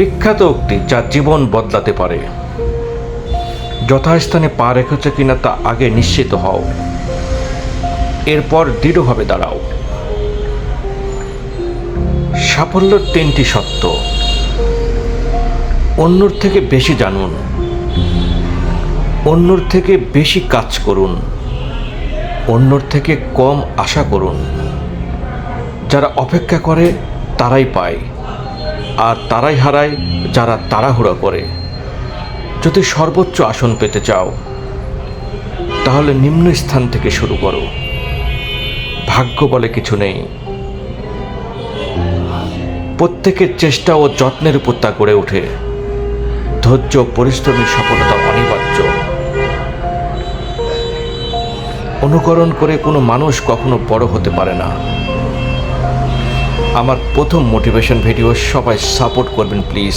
বিখ্যাত উক্তি যা জীবন বদলাতে পারে। যথাস্থানে পা রেখেছ কিনা তা আগে নিশ্চিত হও। এরপর দৃঢ়ভাবে দাঁড়াও। সাফল্যের তিনটি সত্য। অন্যর থেকে বেশি জানুন। অন্যর থেকে বেশি কাজ করুন। অন্যর থেকে কম আশা করুন। যারা অপেক্ষা করে, তারাই পায়। আর তারাই হারায় যারা তাড়াহুড়া করে। যদি সর্বোচ্চ আসন পেতে চাও, তাহলে নিম্ন স্থান থেকে শুরু করো। ভাগ্য বলে কিছু নেই। প্রত্যেকের চেষ্টা ও যত্নের উপর তা গড়ে ওঠে। ধৈর্য পরিশ্রমী সফলতা অনিবার্য। অনুকরণ করে কোনো মানুষ কখনো বড় হতে পারে না। আমার প্রথম মোটিভেশন ভিডিও সবাই সাপোর্ট করবেন প্লিজ